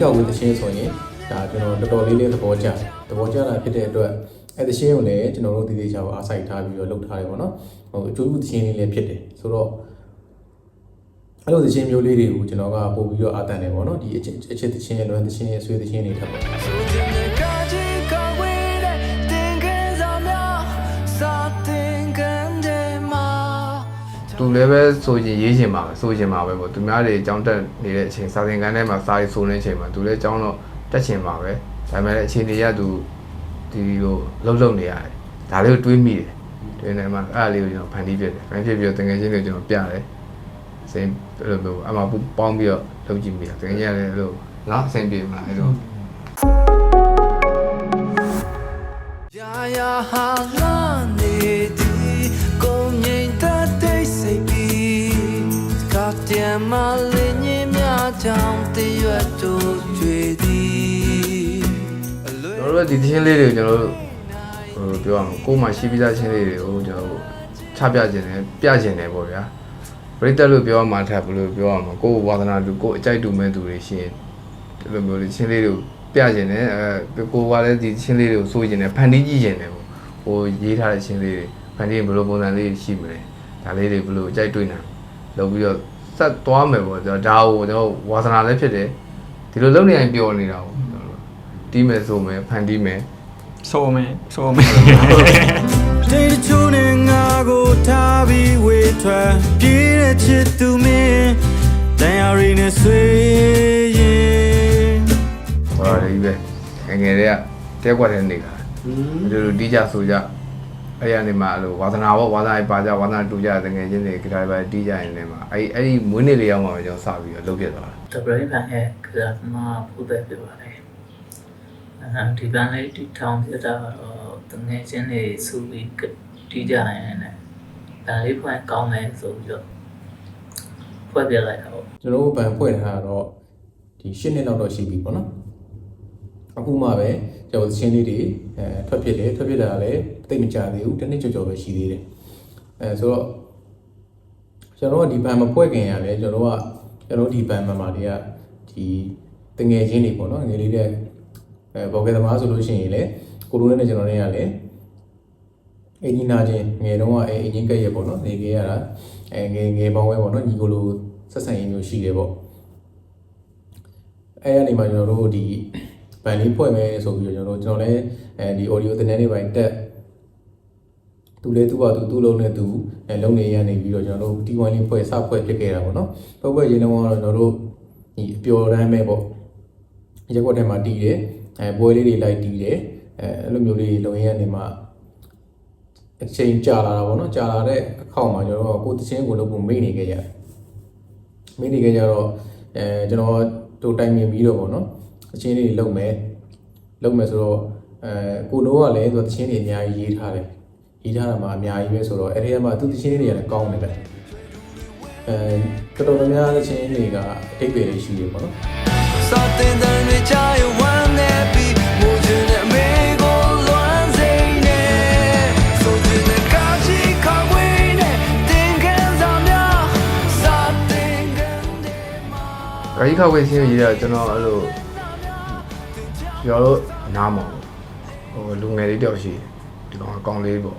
ကောက်ဝေးသချင်းဆိုရင်ဒါကျွန်တော်တော်တော်လေးလေးသဘောကျတယ်သဘောကျတာဖြစ်တဲ့အတွက်အဲ့သချင်းကိုလည်းကျွန်တော်တို့တည်တည်ချာအားစိုက်ထားပြီးတော့လုပ်ထားတယ်ပေါ့နော်ဟိုအကျိုးသချင်းလေးလည်းဖြစ်တယ်ဆိုတော့အဲ့လိုသချင်းမျိုးလေးတွေကိုကျွန်တော်ကပို့ပြီးတော့အားတန်တယ်ပေါ့နော်ဒီအချစ်အချစ်သချင်းလွမ်းသချင်းအဆွေးသချင်းတွေထပ်ပေါ့ သူလည်းပဲဆိုရင်ရေးချင်ပါပဲဆိုချင်ပါပဲပေါ့သူများတွေအကြောင်းတက်နေတဲ့အချိန်စာသင်ခန်းထဲမှာစာရေးဆိုနေတဲ့အချိန်မှာသူလည်းအကြောင်းတော့တက်ချင်ပါပဲဒါပေမဲ့လည်းအချိန်တွေကသူဒီလိုလှုပ်လှုပ်နေရတယ်ဒါလေးကိုတွေးမိတယ်တွေးနေမှာအဲ့ဒါလေးကိုကျွန်တော်ဖန်တီးပြတယ်ဖန်တီးပြတော့တကယ်ချင်းတွေကျွန်တော်ပြတယ်စိတ်အဲ့လိုမျိုးအမှပေါင်းပြီးတော့လုပ်ကြည့်မိတာတကယ်ချင်းလည်းအဲ့လိုနော်အဆင်ပြေမလားအဲ့လိုရာရာဟာ မလေးညင်များကြောင့်တည့်ရွတ်တို့ကြွေသည်အလွယ်ကျွန်တော်တို့ကဒီသင်းလေးတွေကိုကျွန်တော်တို့ဟိုပြောရအောင်ကိုယ်မှရှိပြီးသားချင်းလေးတွေကိုကျွန်တော်တို့ချပြခြင်းနဲ့ပြခြင်းနဲ့ပေါ့ဗျာပရိသတ်လို့ပြောရမှာထပ်ဘယ်လိုပြောရမှာကိုယ်ဝါသနာလူကိုယ်အကြိုက်တူမဲ့သူတွေရှိရင်ဒီလိုမျိုးလေးချင်းလေးတွေကိုပြခြင်းနဲ့အဲကိုယ်ကလည်းဒီချင်းလေးတွေကိုစိုးခြင်းနဲ့ဖန်တီးကြည့်ခြင်းနဲ့ပေါ့ဟိုရေးထားတဲ့ချင်းလေးတွေဖန်တီးရင်ဘယ်လိုပုံစံလေးရှိမလဲဒါလေးတွေဘယ်လိုအကြိုက်တွေ့နိုင်လုပ်ပြီးတော့ ဆက်သွားမယ်ပေါ့ကျွန်တော်ဒါကိုကျွန်တော်ဝါသနာလည်းဖြစ်တယ်ဒီလိုလုပ်နေရင်ပျော်နေတာပေါ့ကျွန်တော်တို့တီးမယ်ဆိုမယ်ဖန်တီးမယ်ဆိုမယ်ဆိုမယ်တိတ်ချိုးနဲ့ငါကိုထားပြီးဝေးထွက်ပြေးတဲ့ချစ်သူမင်းတန်ရာရီနဲ့ဆွေးရင်ဟောဒီပဲငယ်ငယ်တွေကတဲကွက်တဲ့နေတာဒီလိုတီးကြဆိုကြ အဲ့ရနေမှာအဲ့လိုဝါသနာပေါ့ဝါသနာပါကြဝါသနာတူကြတကယ်ချင်းတွေဂီတာပဲတီးကြရင်လည်းမှာအဲ့အဲ့ဒီမွေးနေ့လေးရောက်မှပဲကျွန်တော်စပြီးတော့လုပ်ပြသွားတာတပရိပန်ရဲ့ကစားသမားဖို့ပဲပြောပါတယ်အဲဒီပန်လေးဒီထောင်ပြတာတော့တငယ်ချင်းတွေစူပြီးတီးကြရင်လည်းဒါလေးဖွင့်ကောင်းတယ်ဆိုပြီးတော့ဖွဲ့ပြလိုက်တာပေါ့ကျွန်တော်တို့ဗန်ဖွဲ့ထားတာတော့ဒီ၈နှစ်လောက်တော့ရှိပြီပေါ့နော် အခုမှပဲကျွန်တော်သချင်းလေးတွေအဲထွက်ဖြစ်တယ်ထွက်ဖြစ်တာလည်းတိတ်မကြသေးဘူးတစ်နှစ်ကျော်ကျော်ပဲရှိသေးတယ်အဲဆိုတော့ကျွန်တော်ကဒီဘန်မဖွဲ့ခင်ရလဲကျွန်တော်ကကျွန်တော်ဒီဘန်မမာတွေကဒီတငယ်ချင်းတွေပေါ့နော်ငယ်လေးတဲ့အဲဘော်ကဲသမားဆိုလို့ရှိရင်လေကိုလိုနဲ့ကျွန်တော်နဲ့ကလည်းအင်ဂျင်နာချင်းငယ်တုန်းကအဲအင်ဂျင်ကက်ရပေါ့နော်နေခဲ့ရတာအဲငယ်ငယ်ပေါင်းဝဲပေါ့နော်ညီကိုလိုဆက်ဆံရေးမျိုးရှိတယ်ပေါ့အဲကနေမှကျွန်တော်တို့ဒီ ဘန်လေးဖွဲ့မယ်ဆိုပြီးတော့ကျွန်တော်တို့ကျွန်တော်လည်းအဲဒီ audio တင်တဲ့နေပိုင်းတက်သူလည်းသူ့ဘာသူသူ့လုံးနဲ့သူအဲလုံးနေရနေပြီးတော့ကျွန်တော်တို့ T1 လေးဖွဲ့စဖွဲ့ဖြစ်ခဲ့တာပေါ့နော်ဖွဲ့ဖွဲ့ရင်းတော့ကျွန်တော်တို့ဒီအပျော်တမ်းပဲပေါ့ရက်ွက်ထဲမှာတီးတယ်အဲပွဲလေးတွေလိုက်တီးတယ်အဲအဲ့လိုမျိုးလေးလုံရင်းကနေမှအချိန်ကြာလာတာပေါ့နော်ကြာလာတဲ့အခါမှာကျွန်တော်တို့ကိုယ်တချင်းကိုလုပ်ဖို့မိနေခဲ့ရတယ်မိနေခဲ့ကြတော့အဲကျွန်တော်တို့တိုင်မြင်ပြီးတော့ပေါ့နော် အချင်းလေးလုံမယ်လုံမယ်ဆိုတော့အဲကိုနိုးကလည်းသူတချင်းတွေအများကြီးရေးထားတယ်ရေးထားတာမှအများကြီးပဲဆိုတော့အဲ့ဒီကမှသူတချင်းတွေကလည်းကောင်းတယ်ပဲအဲတော်တော်များများတချင်းတွေကအတိတ်ပဲရှိတယ်ပေါ့နော်စာတင်တဲ့တွေချာရဝမ်းနေပြီးမူချင်တဲ့အမေကိုလွမ်းစိမ့်နေဆိုချင်တဲ့ကာကြီးကဝေးတဲ့တင်ခန်းဆောင်များစာတင်ခန်းထဲမှာဂရိခဝေးဆင်းရေးတာကျွန်တော်အဲ့လို ကျွန်တော်တို့နားမောင်ဟိုလူငယ်လေးတယောက်ရှိတယ်ဒီကောင်အကောင်လေးပေါ့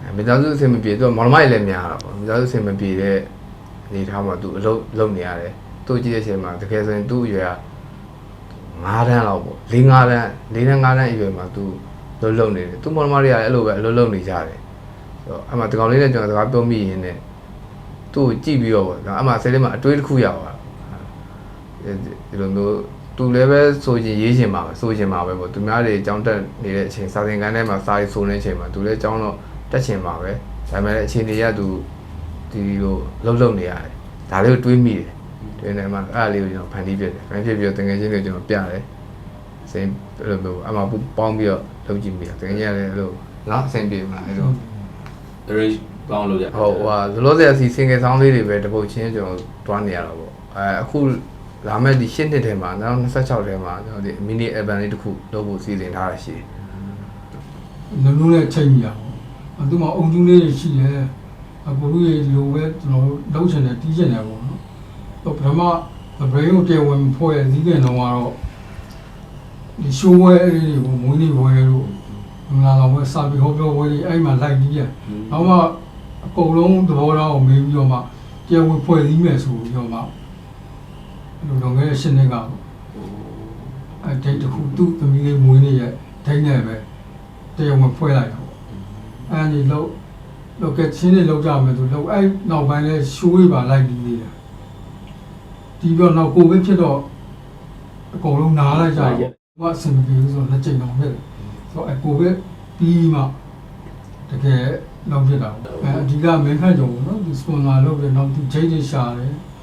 အဲမိသားစုအဆင်မပြေသူကမောင်နှမကြီးလည်းများတာပေါ့မိသားစုအဆင်မပြေတဲ့အနေထားမှာသူအလုပ်လုပ်နေရတယ်သူ့ကြည့်တဲ့အချိန်မှာတကယ်ဆိုရင်သူ့အရွယ်က9တန်းလောက်ပေါ့4 5တန်း4တန်း5တန်းအရွယ်မှာသူလုပ်လုပ်နေတယ်သူ့မောင်နှမတွေကလည်းအဲ့လိုပဲအလုပ်လုပ်နေကြတယ်ဆိုတော့အဲ့မှာဒီကောင်လေးနဲ့ကျွန်တော်စကားပြောမိရင်းနဲ့သူ့ကိုကြည့်ပြီးတော့ပေါ့ဒါအမှစိတ်ထဲမှာအတွေးတစ်ခုရောက်သွားတာဒီလိုမျိုး သူလည်းပဲဆိုရင်ရေးချင်ပါပဲဆိုချင်ပါပဲပေါ့သူများတွေအကြောင်းတက်နေတဲ့အချိန်စာသင်ခန်းထဲမှာစာရေးဆိုနေတဲ့အချိန်မှာသူလည်းအကြောင်းတော့တက်ချင်ပါပဲဒါပေမဲ့အချိန်တွေကသူဒီလိုလှုပ်လှုပ်နေရတယ်ဒါလေးကိုတွေးမိတယ်တွေးနေမှာအဲ့ဒါလေးကိုကျွန်တော်ဖန်တီးပြတယ်ဖန်တီးပြီးတော့တကယ်ချင်းတွေကျွန်တော်ပြတယ်စိတ်အဲ့လိုမျိုးအမှပေါင်းပြီးတော့လုပ်ကြည့်မိတာတကယ်ချင်းလည်းအဲ့လိုနော်အဆင်ပြေမလားအဲ့လို arrange ပေါင်းလို့ရဟုတ်ဟိုဟာလောလောဆယ်အစီ single sound လေးတွေပဲတစ်ပုတ်ချင်းကျွန်တော်တွားနေရတော့ပေါ့အဲအခု လာမဲ့ဒီ၈နှစ်ထဲမှာ2026ထဲမှာကျွန်တော်ဒီ mini album လေးတစ်ခုလုပ်ဖို့စီစဉ်ထားတာရှိတယ်လုံးလုံးနဲ့ချိန်ကြအောင်အဲသူမှအုံကျူးလေးတွေရှိတယ်အကိုလူရဲ့လိုပဲကျွန်တော်တို့လုံးချင်တယ်တီးချင်တယ်ပေါ့နော်ဟိုပထမဘရိန်ကိုတရားဝင်ဖွဲ့ရစီးကန်တော့ကတော့ဒီရှိုးဝဲအဲ့ဒီကိုမွေးနေ့ဝဲလို့ငါတော်ဝဲစာပြီးဟောပြောဝဲလေးအဲ့မှာလိုက်ပြီးရနောက်မှအကုန်လုံးသဘောထားကိုမေးပြီးတော့မှတရားဝင်ဖွဲ့စည်းမယ်ဆိုပြီးတော့မှ လူတော်ငယ်ရှင်းနေကအဲ့ဒိတ်တစ်ခုသူ့သမီးလေးမွေးနေ့ရဲ့ဒိတ်နဲ့ပဲတရားဝင်ဖွဲ့လိုက်တော့အဲ့ဒီလောက်လောက်ကချင်းတွေလောက်ကြမယ်ဆိုလောက်အဲ့နောက်ပိုင်းလဲရှိုးဝေးပါလိုက်ပြီးသေးတယ်ဒီတော့နောက်ကိုဗစ်ဖြစ်တော့အကုန်လုံးနားလိုက်ကြတယ်။ဘာအဆင်မပြေဘူးဆိုတော့လက်ကျိန်တော့ဖြစ်တယ်။ဆိုတော့အကိုဗစ်ပြီးမှတကယ်လောက်ဖြစ်တာပေါ့။အဲအဓိကမင်းခန့်ကြုံပေါ့နော်ဒီစပွန်ဆာလုပ်တယ်နောက်သူဂျိတ်တွေရှာတယ်။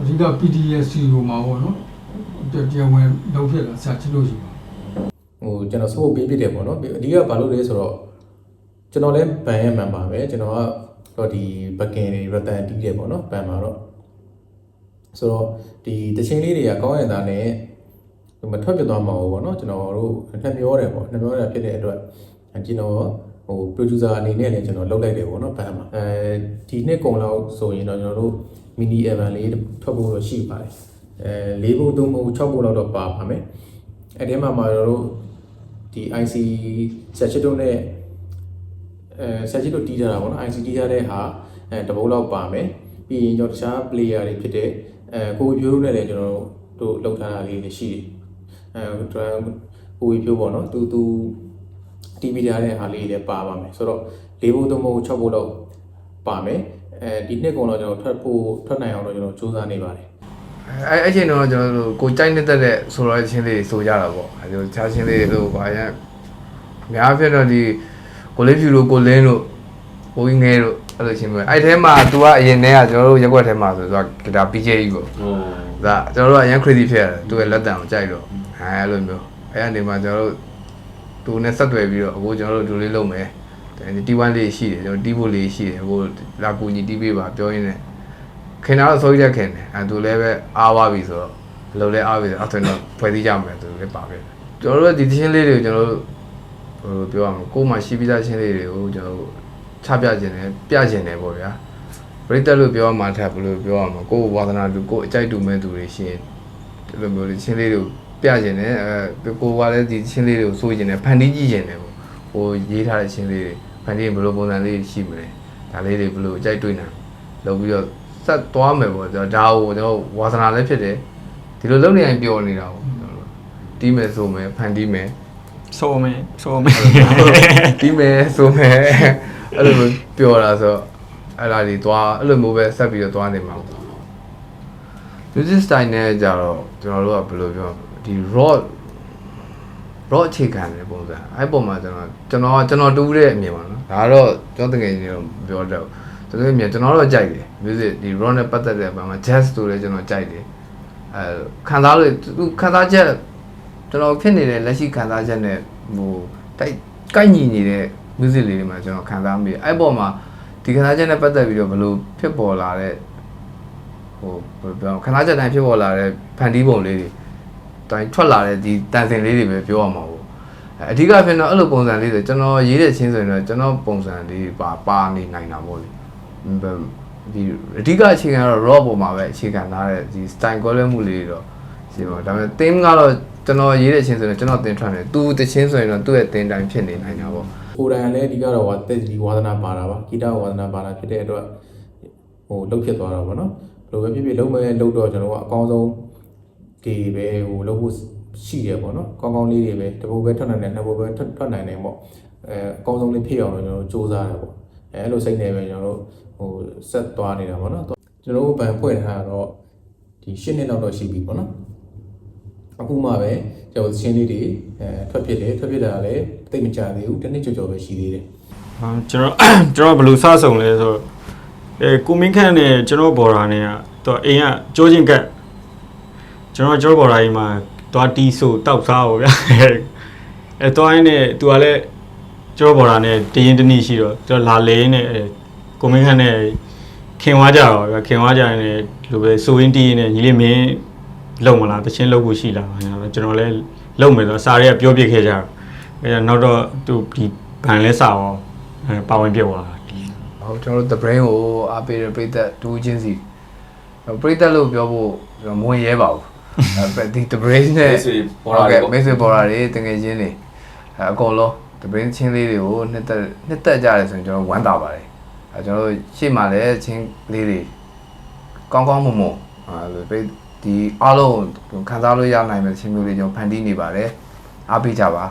အဓိက PTSD ကိုမှာပေါ့နော်။တရားဝင်လောက်ဖြစ်တာဆက်ချလို့ရှိပါဟိုကျွန်တော်စပို့ပေးပြတယ်ပေါ့နော်အဓိကဘာလို့လဲဆိုတော့ကျွန်တော်လည်းဘန်ရဲ့မှန်ပါပဲကျွန်တော်ကတော့ဒီဘကင်တွေရတန်တီးတယ်ပေါ့နော်ဘန်မှာတော့ဆိုတော့ဒီတချင်းလေးတွေကကောင်းရတာနဲ့မထွက်ပြသွားမှာပေါ့နော်ကျွန်တော်တို့နှစ်မျောတယ်ပေါ့နှစ်မျောတာဖြစ်တဲ့အတွက်ကျွန်တော်ဟို producer အနေနဲ့လည်းကျွန်တော်လုပ်လိုက်တယ်ပေါ့နော်ဘန်မှာအဲဒီနှစ်ကုံလောက်ဆိုရင်တော့ကျွန်တော်တို့ mini event လေးထွက်ဖို့တော့ရှိပါတယ်အဲ၄ဘုံ၃ဘုံ၆ဘုံလောက်တော့ပါပါမယ်အဲ့ဒီမှာမှာကျွန်တော်တို့ဒီ IC ဆက်ချစ်တို့နဲ့အဲဆက်ချစ်တို့တီးကြတာပေါ့နော် IC တီးကြတဲ့ဟာအဲတပုတ်လောက်ပါမယ်ပြီးရင်ကျွန်တော်တခြား player တွေဖြစ်တဲ့အဲကိုဝီဖြိုးတို့နဲ့လည်းကျွန်တော်တို့လောက်ထားတာလေးတွေရှိတယ်အဲကိုဝီဖြိုးပေါ့နော်သူသူ TV ထားတဲ့ဟာလေးတွေပါပါမယ်ဆိုတော့၄ဘုံ၃ဘုံ၆ဘုံလောက်ပါမယ် အဲဒီနှစ်ကုန်တော့ကျွန်တော်ထွက်ဖို့ထွက်နိုင်အောင်တော့ကျွန်တော်စူးစမ်းနေပါတယ်အဲအဲ့အချိန်တော့ကျွန်တော်တို့ကိုကြိုက်နေတဲ့တဲ့ဆိုတော့ချင်းလေးဆိုကြတာပေါ့အဲလိုချားချင်းလေးလို့ဘာရအများဖြစ်တော့ဒီကိုလေးဖြူလို့ကိုလင်းလို့ကိုကြီးငယ်လို့အဲ့လိုချင်းပဲအဲ့ထဲမှာ तू ကအရင်တည်းကကျွန်တော်တို့ရက်ွက်ထဲမှာဆိုတော့ဂီတာ PJ ကြီးပေါ့ဟိုဒါကျွန်တော်တို့ကအရင် crazy ဖြစ်ရတယ်သူ့ရဲ့လက်တံကိုကြိုက်တော့အဲအဲ့လိုမျိုးအဲ့အနေမှာကျွန်တော်တို့သူနဲ့ဆက်သွယ်ပြီးတော့အခုကျွန်တော်တို့ဒီလေးလုပ်မယ် ဒီ T1 လေးရှိတယ်ကျွန်တော်တီးဖို့လေးရှိတယ်ဟိုလာကူညီတီးပေးပါပြောရင်းနဲ့ခင်ဗျားတို့ဆိုရခင်တယ်အဲသူလည်းပဲအားပါပြီဆိုတော့လုံလဲအားပြီဆိုတော့အဲ့တော့ဖွဲ့စည်းကြမယ်သူလည်းပါပဲကျွန်တော်တို့ဒီသင်းလေးတွေကိုကျွန်တော်တို့ဟိုပြောရမှာကိုယ်မှရှိပြီးသားချင်းလေးတွေကိုကျွန်တော်တို့ချပြခြင်းတယ်ပြခြင်းတယ်ပေါ့ဗျာပရိသတ်လို့ပြောရမှာထက်ဘယ်လိုပြောရမှာကိုယ်ဝါသနာတူကိုယ်အကြိုက်တူမဲ့သူတွေရှိရင်ဒီလိုမျိုးလေးချင်းလေးတွေကိုပြကျင်တယ်အဲကိုယ်ကလည်းဒီချင်းလေးတွေကိုစိုးကျင်တယ်ဖန်တီးကြည့်ကျင်တယ်ပေါ့ဟိုရေးထားတဲ့ချင်းလေးတွေဖ န်တီးရင်ဘယ်လိုပုံစံလေးရှိမလဲဒါလေးတွေဘယ်လိုအကြိုက်တွေ့နိုင်လုပ်ပြီးတော့ဆက်သွားမယ်ပေါ့ကျွန်တော်ဒါကိုကျွန်တော်ဝါသနာလည်းဖြစ်တယ်ဒီလိုလုပ်နေရင်ပျော်နေတာပေါ့ကျွန်တော်တီးမယ်ဆိုမယ်ဖန်တီးမယ်ဆိုမယ်ဆိုမယ်ပြီးမယ်ဆိုမယ်အဲ့လိုမျိုးပြောတာဆိုတော့အဲ့ဒါတွေသွားအဲ့လိုမျိုးပဲဆက်ပြီးတော့သွားနေမှာပေါ့ music style နဲ့ကြတော့ကျွန်တော်တို့ကဘယ်လိုပြောဒီ raw raw အခြေခံတဲ့ပုံစံအဲ့ပုံမှာကျွန်တော်ကျွန်တော်ကျွန်တော်တူးတဲ့အမြင်ပါနော်ဒါကတော့ကျွန်တော်တကယ်ကြီးတော့ပြောတော့ကျွန်တော်အမြင်ကျွန်တော်တော့ကြိုက်တယ် music ဒီ raw နဲ့ပတ်သက်တဲ့ပုံမှာ jazz ဆိုလည်းကျွန်တော်ကြိုက်တယ်အဲခံစားလို့သူခံစားချက်ကျွန်တော်ဖြစ်နေတဲ့လက်ရှိခံစားချက်နဲ့ဟိုတိုက်ကိုက်ညီနေတဲ့ music လေးတွေမှာကျွန်တော်ခံစားမိတယ်အဲ့ပေါ်မှာဒီခံစားချက်နဲ့ပတ်သက်ပြီးတော့ဘယ်လိုဖြစ်ပေါ်လာတဲ့ဟိုဘယ်လိုပြောခဏချက်တိုင်းဖြစ်ပေါ်လာတဲ့ဖန်တီးပုံလေးတွေ တိုင်းထွက်လာတဲ့ဒီတန်စင်လေးတွေပဲပြောရမှာပေါ့အဲအဓိကဖြစ်တော့အဲ့လိုပုံစံလေးတွေကျွန်တော်ရေးတဲ့ချင်းဆိုရင်တော့ကျွန်တော်ပုံစံလေးပါပါနေနိုင်တာပေါ့လေဘယ်ဒီအဓိကအခြေခံကတော့ raw ပုံမှာပဲအခြေခံထားတဲ့ဒီ style ကွဲလွဲမှုလေးတွေတော့ရှိပါဒါပေမဲ့ theme ကတော့ကျွန်တော်ရေးတဲ့ချင်းဆိုရင်ကျွန်တော်တင်ထွက်တယ်သူတချင်းဆိုရင်တော့သူ့ရဲ့တင်တိုင်းဖြစ်နေနိုင်တာပေါ့ကိုယ်တိုင်လည်းအဓိကတော့ဝါတက်ဒီဝါသနာပါတာပါဂီတဝါသနာပါတာဖြစ်တဲ့အတွက်ဟိုလှုပ်ဖြစ်သွားတာပေါ့နော်ဘယ်လိုပဲဖြစ်ဖြစ်လုံးမဲ့လှုပ်တော့ကျွန်တော်ကအကောင်းဆုံး ဒီပဲဟိုလှုပ်ဖို့ရှိတယ်ပေါ့နော်ကောင်းကောင်းလေးတွေပဲတစ်ပုတ်ပဲထွက်နိုင်တယ်နှစ်ပုတ်ပဲထွက်ထွက်နိုင်တယ်ပေါ့အဲအကောင်းဆုံးလေးဖြစ်အောင်တော့ကျွန်တော်စူးစမ်းတယ်ပေါ့အဲအဲ့လိုစိတ်နဲ့ပဲကျွန်တော်တို့ဟိုဆက်သွားနေတာပေါ့နော်ကျွန်တော်တို့ဗန်ဖွဲ့ထားတော့ဒီ၈နှစ်လောက်တော့ရှိပြီပေါ့နော်အခုမှပဲကျွန်တော်ချင်းလေးတွေအဲထွက်ဖြစ်တယ်ထွက်ဖြစ်တာလည်းတိတ်မကြသေးဘူးတစ်နှစ်ကျော်ကျော်ပဲရှိသေးတယ်ဟာကျွန်တော်ကျွန်တော်ဘယ်လိုစဆုံလဲဆိုတော့အဲကိုမင်းခန့်နဲ့ကျွန်တော်ဘော်ရာနဲ့ကတော့အိမ်ကကြိုးချင်းကတ် ကျွန်တော်ကျွန်တော်ဘော်ရာကြီးမှာသွားတီးဆိုတောက်စားဟောဗျာအဲတော့အဲ့နဲ့သူကလည်းကျွန်တော်ဘော်ရာနဲ့တရင်တနည်းရှိတော့ကျွန်တော်လာလဲနဲ့အဲကိုမင်းခန့်နဲ့ခင်သွားကြတော့ဗျာခင်သွားကြရင်လည်းလိုပဲဆိုရင်တီးရင်နဲ့ညီလေးမင်းလုံမလားတချင်းလုံဖို့ရှိလားကျွန်တော်လည်းလုံမယ်ဆိုတော့စာရဲကပြောပြခဲ့ကြတော့အဲနောက်တော့သူဒီဗန်လဲစာရောအဲပါဝင်ပြတ်သွားတာဟုတ်ကျွန်တော်တို့ the brain ကိုအားပေးတဲ့ပြိသက်ဒူးချင်းစီပရိသတ်လို့ပြောဖို့ကျွန်တော်မဝင်ရဲပါဘူးအဲ ဒီ the brain နဲ့မိတ်ဆွေပေါ်လာတယ်ပေါ့မိတ်ဆွေပေါ်လာတွေတကယ်ချင်းတွေအဲအကုန်လုံး the brain ချင်းလေးတွေကိုနှစ်သက်နှစ်သက်ကြတယ်ဆိုရင်ကျွန်တော်ဝမ်းသာပါတယ်အဲကျွန်တော်တို့ရှေ့မှာလည်းချင်းလေးတွေကောင်းကောင်းမွန်မွန်အဲလိုဒီအားလုံးခံစားလို့ရနိုင်မယ့်ချင်းမျိုးတွေကျွန်တော်ဖန်တီးနေပါတယ်အားပေးကြပါ